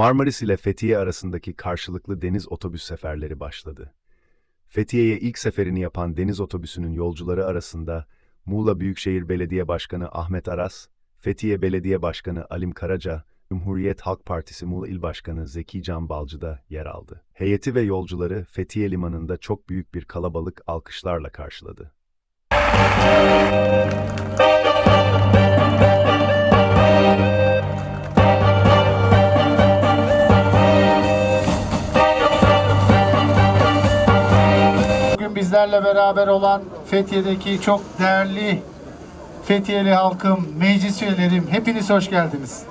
Marmaris ile Fethiye arasındaki karşılıklı deniz otobüs seferleri başladı. Fethiye'ye ilk seferini yapan deniz otobüsünün yolcuları arasında Muğla Büyükşehir Belediye Başkanı Ahmet Aras, Fethiye Belediye Başkanı Alim Karaca, Cumhuriyet Halk Partisi Muğla İl Başkanı Zeki Can Balcı da yer aldı. Heyeti ve yolcuları Fethiye Limanı'nda çok büyük bir kalabalık alkışlarla karşıladı. Bizlerle beraber olan Fethiye'deki çok değerli Fethiyeli halkım, meclis üyelerim, hepiniz hoş geldiniz.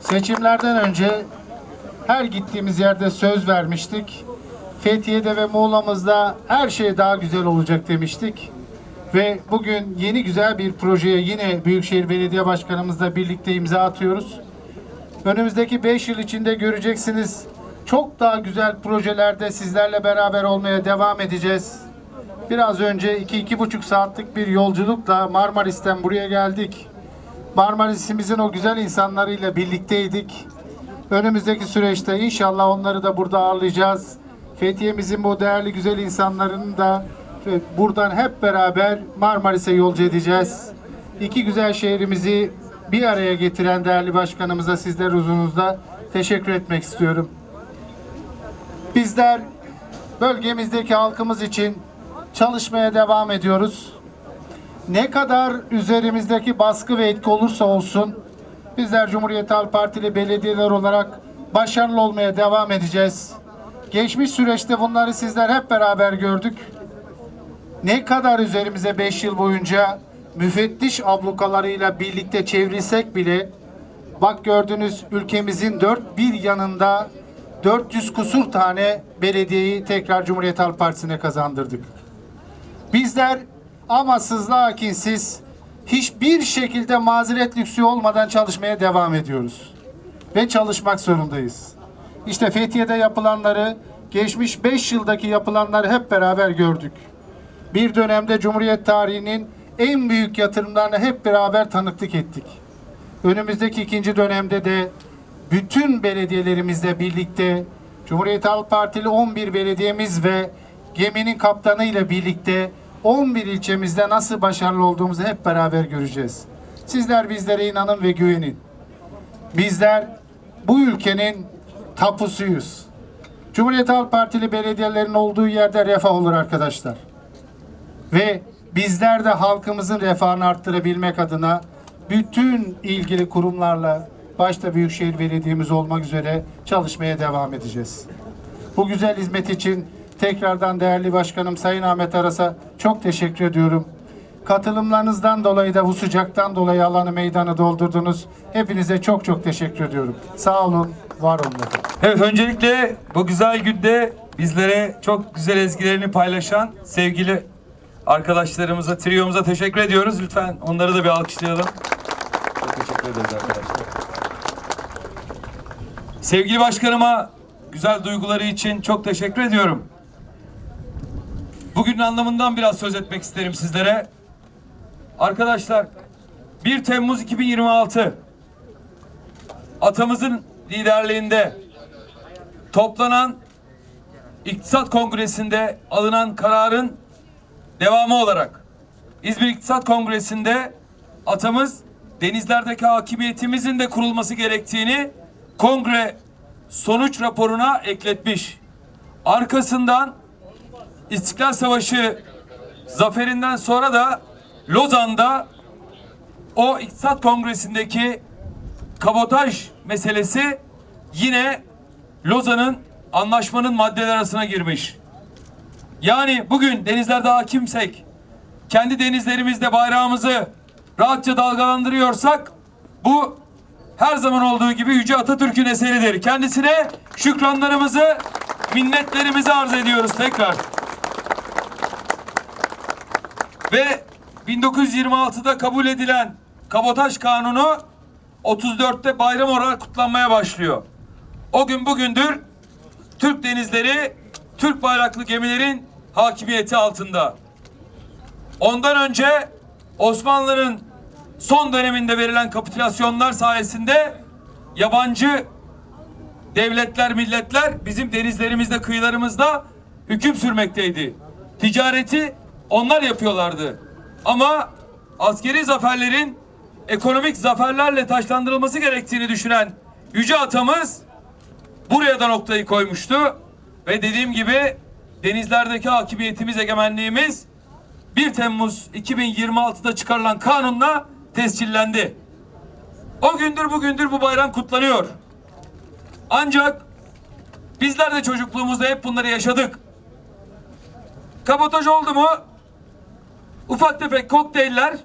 Seçimlerden önce her gittiğimiz yerde söz vermiştik. Fethiye'de ve Muğla'mızda her şey daha güzel olacak demiştik. Ve bugün yeni güzel bir projeye yine Büyükşehir Belediye Başkanımızla birlikte imza atıyoruz. Önümüzdeki 5 yıl içinde göreceksiniz. Çok daha güzel projelerde sizlerle beraber olmaya devam edeceğiz. Biraz önce 2-2,5 saatlik bir yolculukla Marmaris'ten buraya geldik. Marmaris'imizin o güzel insanlarıyla birlikteydik. Önümüzdeki süreçte inşallah onları da burada ağırlayacağız. Fethiye'mizin bu değerli güzel insanlarını da e, buradan hep beraber Marmaris'e yolcu edeceğiz. İki güzel şehrimizi bir araya getiren değerli başkanımıza sizler huzurunuzda teşekkür etmek istiyorum. Bizler bölgemizdeki halkımız için çalışmaya devam ediyoruz. Ne kadar üzerimizdeki baskı ve etki olursa olsun bizler Cumhuriyet Halk Partili belediyeler olarak başarılı olmaya devam edeceğiz. Geçmiş süreçte bunları sizler hep beraber gördük. Ne kadar üzerimize 5 yıl boyunca müfettiş ablukalarıyla birlikte çevrilsek bile bak gördünüz ülkemizin dört bir yanında 400 kusur tane belediyeyi tekrar Cumhuriyet Halk Partisi'ne kazandırdık. Bizler amasız lakinsiz hiçbir şekilde mazeret lüksü olmadan çalışmaya devam ediyoruz. Ve çalışmak zorundayız. İşte Fethiye'de yapılanları, geçmiş 5 yıldaki yapılanları hep beraber gördük. Bir dönemde Cumhuriyet tarihinin en büyük yatırımlarını hep beraber tanıklık ettik. Önümüzdeki ikinci dönemde de bütün belediyelerimizle birlikte Cumhuriyet Halk Partili 11 belediyemiz ve geminin kaptanı ile birlikte 11 ilçemizde nasıl başarılı olduğumuzu hep beraber göreceğiz. Sizler bizlere inanın ve güvenin. Bizler bu ülkenin tapusuyuz. Cumhuriyet Halk Partili belediyelerin olduğu yerde refah olur arkadaşlar. Ve bizler de halkımızın refahını arttırabilmek adına bütün ilgili kurumlarla başta Büyükşehir Belediye'miz olmak üzere çalışmaya devam edeceğiz. Bu güzel hizmet için tekrardan değerli başkanım Sayın Ahmet Aras'a çok teşekkür ediyorum. Katılımlarınızdan dolayı da bu sıcaktan dolayı alanı meydanı doldurdunuz. Hepinize çok çok teşekkür ediyorum. Sağ olun, var olun efendim. Evet öncelikle bu güzel günde bizlere çok güzel ezgilerini paylaşan sevgili arkadaşlarımıza, triyomuza teşekkür ediyoruz. Lütfen onları da bir alkışlayalım. Çok teşekkür ederiz arkadaşlar. Sevgili başkanıma güzel duyguları için çok teşekkür ediyorum. Bugünün anlamından biraz söz etmek isterim sizlere. Arkadaşlar 1 Temmuz 2026 atamızın liderliğinde toplanan İktisat Kongresi'nde alınan kararın devamı olarak İzmir İktisat Kongresi'nde atamız denizlerdeki hakimiyetimizin de kurulması gerektiğini kongre sonuç raporuna ekletmiş. Arkasından İstiklal Savaşı zaferinden sonra da Lozan'da o İktisat Kongresi'ndeki kabotaj meselesi yine Lozan'ın anlaşmanın maddeler arasına girmiş. Yani bugün denizlerde hakimsek, kendi denizlerimizde bayrağımızı rahatça dalgalandırıyorsak bu her zaman olduğu gibi Yüce Atatürk'ün eseridir. Kendisine şükranlarımızı, minnetlerimizi arz ediyoruz tekrar. Ve 1926'da kabul edilen kabotaj kanunu 34'te bayram olarak kutlanmaya başlıyor. O gün bugündür Türk denizleri Türk bayraklı gemilerin hakimiyeti altında. Ondan önce Osmanlı'nın son döneminde verilen kapitülasyonlar sayesinde yabancı devletler, milletler bizim denizlerimizde, kıyılarımızda hüküm sürmekteydi. Ticareti onlar yapıyorlardı. Ama askeri zaferlerin ekonomik zaferlerle taşlandırılması gerektiğini düşünen yüce atamız buraya da noktayı koymuştu. Ve dediğim gibi denizlerdeki hakimiyetimiz, egemenliğimiz 1 Temmuz 2026'da çıkarılan kanunla tescillendi. O gündür bugündür bu bayram kutlanıyor. Ancak bizler de çocukluğumuzda hep bunları yaşadık. Kabotaj oldu mu ufak tefek kokteyller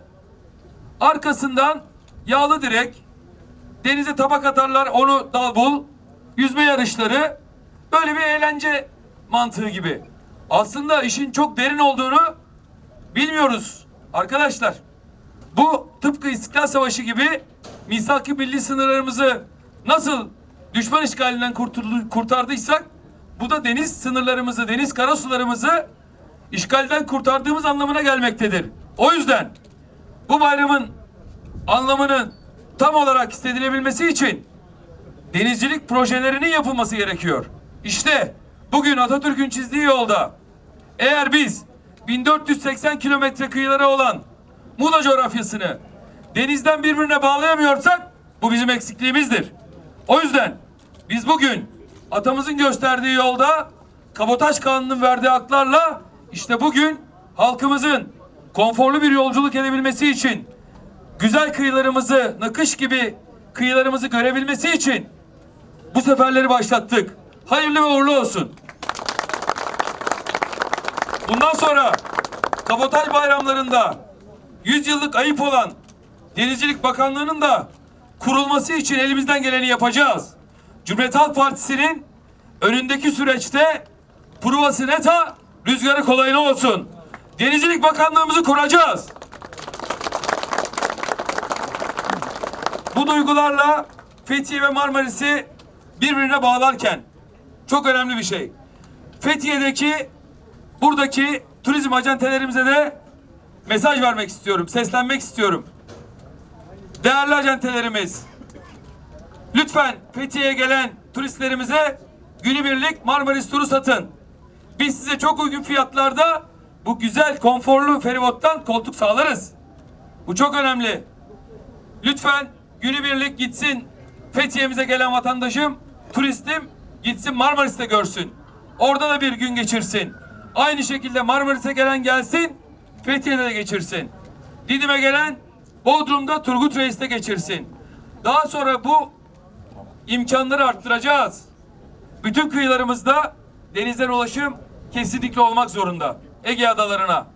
arkasından yağlı direk denize tabak atarlar onu dal bul yüzme yarışları böyle bir eğlence mantığı gibi. Aslında işin çok derin olduğunu bilmiyoruz arkadaşlar. Bu tıpkı İstiklal Savaşı gibi misak-ı milli sınırlarımızı nasıl düşman işgalinden kurtardıysak bu da deniz sınırlarımızı, deniz karasularımızı işgalden kurtardığımız anlamına gelmektedir. O yüzden bu bayramın anlamının tam olarak hissedilebilmesi için denizcilik projelerinin yapılması gerekiyor. İşte bugün Atatürk'ün çizdiği yolda eğer biz 1480 kilometre kıyıları olan Muğla coğrafyasını denizden birbirine bağlayamıyorsak bu bizim eksikliğimizdir. O yüzden biz bugün atamızın gösterdiği yolda kabotaj kanunun verdiği haklarla işte bugün halkımızın konforlu bir yolculuk edebilmesi için güzel kıyılarımızı nakış gibi kıyılarımızı görebilmesi için bu seferleri başlattık. Hayırlı ve uğurlu olsun. Bundan sonra kabotaj bayramlarında 100 yıllık ayıp olan Denizcilik Bakanlığı'nın da kurulması için elimizden geleni yapacağız. Cumhuriyet Halk Partisi'nin önündeki süreçte provası neta, rüzgarı kolayına olsun. Denizcilik Bakanlığımızı kuracağız. Bu duygularla Fethiye ve Marmaris'i birbirine bağlarken çok önemli bir şey. Fethiye'deki buradaki turizm acentelerimize de mesaj vermek istiyorum, seslenmek istiyorum. Değerli acentelerimiz, lütfen Fethiye'ye gelen turistlerimize günübirlik Marmaris turu satın. Biz size çok uygun fiyatlarda bu güzel, konforlu feribottan koltuk sağlarız. Bu çok önemli. Lütfen günübirlik gitsin Fethiye'mize gelen vatandaşım, turistim gitsin Marmaris'te görsün. Orada da bir gün geçirsin. Aynı şekilde Marmaris'e gelen gelsin, Fethiye'de de geçirsin. Didim'e gelen Bodrum'da Turgut Reis'te geçirsin. Daha sonra bu imkanları arttıracağız. Bütün kıyılarımızda denizden ulaşım kesinlikle olmak zorunda. Ege adalarına.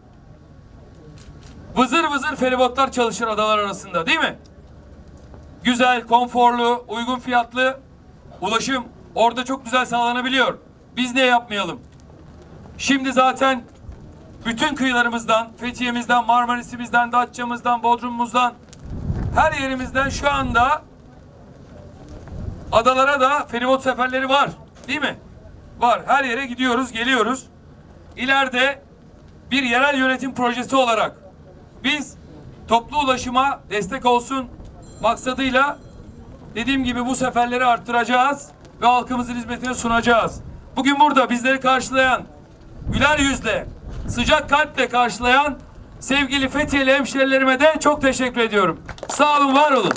Vızır vızır feribotlar çalışır adalar arasında değil mi? Güzel, konforlu, uygun fiyatlı ulaşım orada çok güzel sağlanabiliyor. Biz ne yapmayalım? Şimdi zaten bütün kıyılarımızdan, Fethiye'mizden, Marmaris'imizden, Datça'mızdan, Bodrum'umuzdan her yerimizden şu anda adalara da feribot seferleri var. Değil mi? Var. Her yere gidiyoruz, geliyoruz. İleride bir yerel yönetim projesi olarak biz toplu ulaşıma destek olsun maksadıyla dediğim gibi bu seferleri arttıracağız ve halkımızın hizmetine sunacağız. Bugün burada bizleri karşılayan, güler yüzle, sıcak kalple karşılayan sevgili Fethiyeli hemşerilerime de çok teşekkür ediyorum. Sağ olun, var olun.